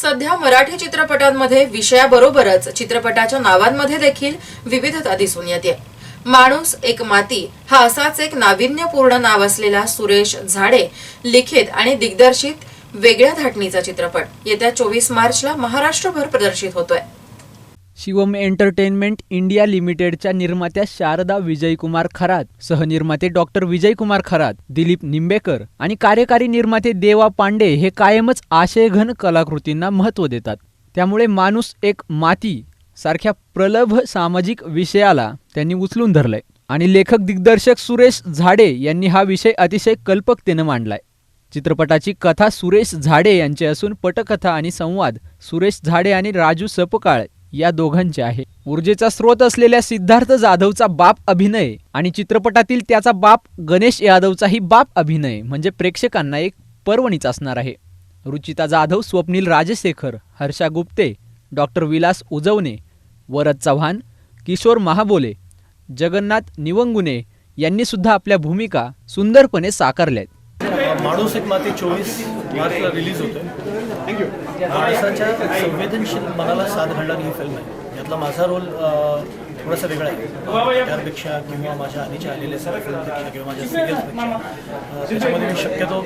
सध्या मराठी चित्रपटांमध्ये विषयाबरोबरच चित्रपटाच्या नावांमध्ये देखील विविधता दिसून येते. माणूस एक माती हा असाच एक नाविन्यपूर्ण नाव असलेला सुरेश झाडे लिखित आणि दिग्दर्शित वेगळ्या धाटणीचा चित्रपट येत्या चोवीस मार्चला महाराष्ट्रभर प्रदर्शित होतोय. शिवम एंटरटेनमेंट इंडिया लिमिटेडच्या निर्मात्या शारदा विजयकुमार खरात. सहनिर्माते डॉक्टर विजयकुमार खरात दिलीप निंबेकर आणि कार्यकारी निर्माते देवा पांडे हे कायमच आशयघन कलाकृतींना महत्त्व देतात. त्यामुळे माणूस एक माती सारख्या प्रलभ सामाजिक विषयाला त्यांनी उचलून धरलंय. आणि लेखक दिग्दर्शक सुरेश झाडे यांनी हा विषय अतिशय कल्पकतेनं मांडलाय. चित्रपटाची कथा सुरेश झाडे यांची असून पटकथा आणि संवाद सुरेश झाडे आणि राजू सपकाळ या दोघांचे आहे. ऊर्जेचा स्रोत असलेल्या सिद्धार्थ जाधवचा बाप अभिनय आणि चित्रपटातील त्याचा बाप गणेश यादवचाही बाप अभिनय म्हणजे प्रेक्षकांना एक पर्वणीच असणार आहे. रुचिता जाधव स्वप्नील राजशेखर हर्षा गुप्ते डॉक्टर विलास उजवणे वरद चव्हाण किशोर महाबोले जगन्नाथ निवंगुने यांनी सुद्धा आपल्या भूमिका सुंदरपणे साकारल्यात. माणूस एक माती चोवीस मार्चला रिलीज होतो माणसाच्या संवेदनशील मनाला साथ घालणारी ही फिल्म आहे. यातला माझा रोल थोडासा वेगळा आहे. त्यापेक्षा किंवा माझ्या आधीच्या आलेल्या सर्व फिल्मपेक्षा किंवा माझ्या सिरियल्सपेक्षा त्याच्यामध्ये मी शक्यतो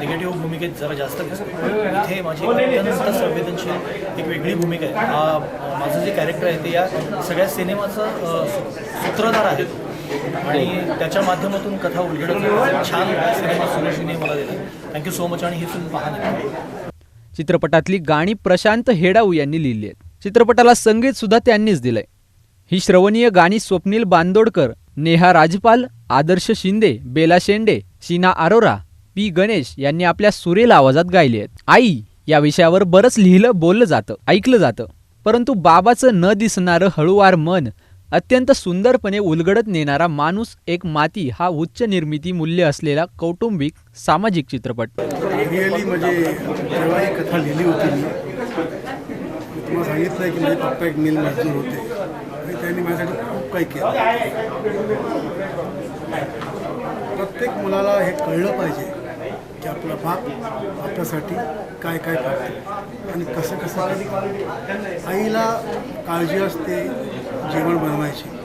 निगेटिव्ह भूमिकेत जरा जास्त दिसतो इथे माझी अत्यंत संवेदनशील एक वेगळी भूमिका आहे. हा माझं जे कॅरेक्टर आहे ते या सगळ्या सिनेमाचं सूत्रधार आहे. आणि त्याच्या माध्यमातून कथा उलगडत छान सिनेमा सुरेशने मला दिला. थँक्यू सो मच आणि ही फिल्म पहा चित्रपटातली गाणी प्रशांत हेडाऊ यांनी लिहिली आहेत. चित्रपटाला संगीत सुद्धा त्यांनीच दिलंय. ही श्रवणीय गाणी स्वप्नील बांदोडकर नेहा राजपाल आदर्श शिंदे बेला शेंडे शीना अरोरा पी गणेश यांनी आपल्या सुरेल आवाजात गायली आहेत. आई या विषयावर बरंच लिहिलं बोललं जातं ऐकलं जातं. परंतु बाबाचं न दिसणारं हळूवार मन अत्यंत सुंदरपणे उलगडत नेणारा माणूस एक माती हा उच्च निर्मिती मूल्य असलेला कौटुंबिक सामाजिक चित्रपट. रिअली म्हणजे जेव्हा ही कथा लिहिली होती मी. तुम्हाला सांगितलं की माझे पप्पा एक मिल मजदूर होते. आणि त्यांनी माझ्यासाठी खूप काही केलं. प्रत्येक मुलाला हे कळलं पाहिजे की आपला बाप आपल्यासाठी काय काय करतो आणि कसं कसं आईला काळजी असते जेवण बनवायची.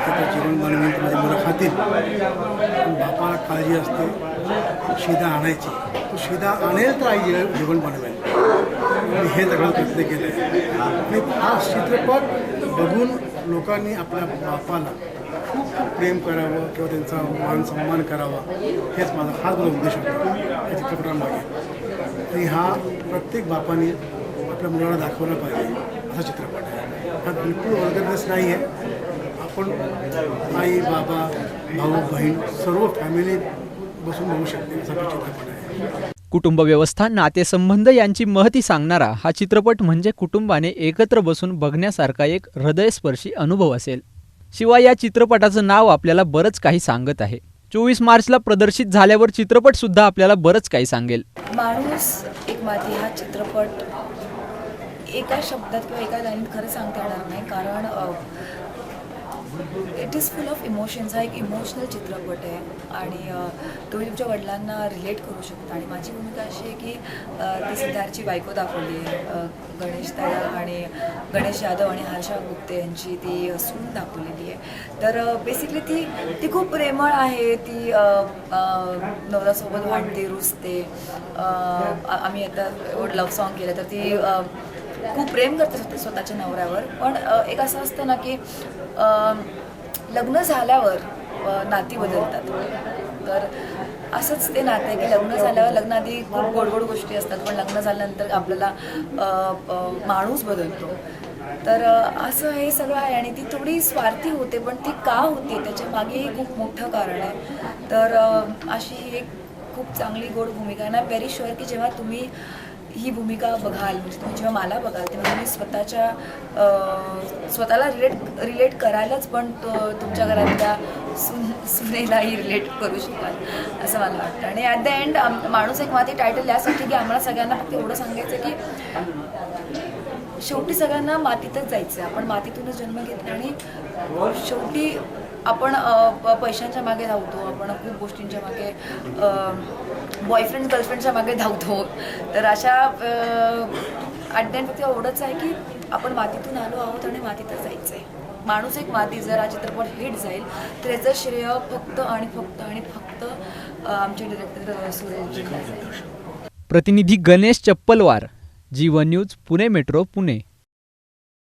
ते जीवन जेवण मुलं खातील पण बापाला काळजी असते शिदा आणायची. तो शिदा आणेल तर आई जे- बनवेल मी हे सगळं प्रयत्न केले. आणि हा चित्रपट बघून लोकांनी आपल्या बापाला खूप प्रेम करावं किंवा त्यांचा मान सन्मान करावा हेच माझा हाच माझा उद्देश होता. या चित्रपटामागे. आणि हा प्रत्येक बापाने आपल्या मुलाला दाखवला पाहिजे असा चित्रपट आहे. हा बिलकुल ऑर्गनाइज नाही आहे आपण आई बाबा भाऊ बहीण सर्व फॅमिली बसून बघू शकते. असा चित्रपट आहे. कुटुंब व्यवस्था नातेसंबंध यांची महती सांगणारा हा चित्रपट म्हणजे कुटुंबाने एकत्र बसून बघण्यासारखा एक हृदयस्पर्शी अनुभव असेल. शिवाय या चित्रपटाचं नाव आपल्याला बरंच काही सांगत आहे. चोवीस मार्चला प्रदर्शित झाल्यावर चित्रपट सुद्धा आपल्याला बरंच काही सांगेल. माणूस एक माती हा चित्रपट एका शब्दात किंवा एका लाईनीत खरं सांगता येणार नाही. कारण it is full of emotions हा एक इमोशनल चित्रपट आहे. आणि तुम्ही तुमच्या वडिलांना रिलेट करू शकता. आणि माझी भूमिका अशी आहे की ती सिद्धार्थची बायको दाखवली आहे. गणेश दादा आणि गणेश यादव आणि हर्षा गुप्ते यांची ती सून दाखवलेली आहे. तर बेसिकली ती ती खूप प्रेमळ आहे. ती नवऱ्यासोबत भांडते रुसते. आम्ही आता लव्ह सॉन्ग केलं तर ती खूप प्रेम करते स्वतःच्या नवऱ्यावर. पण एक असं असतं ना की लग्न झाल्यावर नाती बदलतात. तर असंच ते नातं आहे की लग्न झाल्यावर लग्नाआधी खूप गोड गोड गोष्टी असतात. पण लग्न झाल्यानंतर आपल्याला माणूस बदलतो. तर असं हे सगळं आहे आणि ती थोडी स्वार्थी होते पण ती का होते त्याच्या मागेही खूप मोठं कारण आहे. तर अशी ही एक खूप चांगली गोड भूमिका आहे. ना व्हेरी शुअर की जेव्हा तुम्ही ही भूमिका बघाल म्हणजे तुम्ही जेव्हा मला बघाल तेव्हा तुम्ही स्वतःच्या स्वतःला रिलेट रिलेट करायलाच पण तो तुमच्या घरातल्या सुन सुनेलाही रिलेट करू शकाल असं मला वाटतं. आणि ॲट द एंड माणूस एक माती टायटल यासाठी की आम्हाला सगळ्यांना फक्त एवढं सांगायचं की शेवटी सगळ्यांना मातीतच जायचं आहे. आपण मातीतूनच जन्म घेतला आणि शेवटी आपण प- पैशांच्या मागे धावतो आपण खूप गोष्टींच्या मागे बॉयफ्रेंड गर्लफ्रेंडच्या मागे धावतो. तर अशा ॲट एवढंच आहे की आपण मातीतून आलो आहोत आणि मातीतच जायचं आहे माणूस एक माती जर हा चित्रपट हिट जाईल तर याचं श्रेय फक्त आणि फक्त आणि फक्त आमचे डिरेक्टर सुरेश प्रतिनिधी गणेश चप्पलवार जीवन न्यूज पुणे मेट्रो पुणे.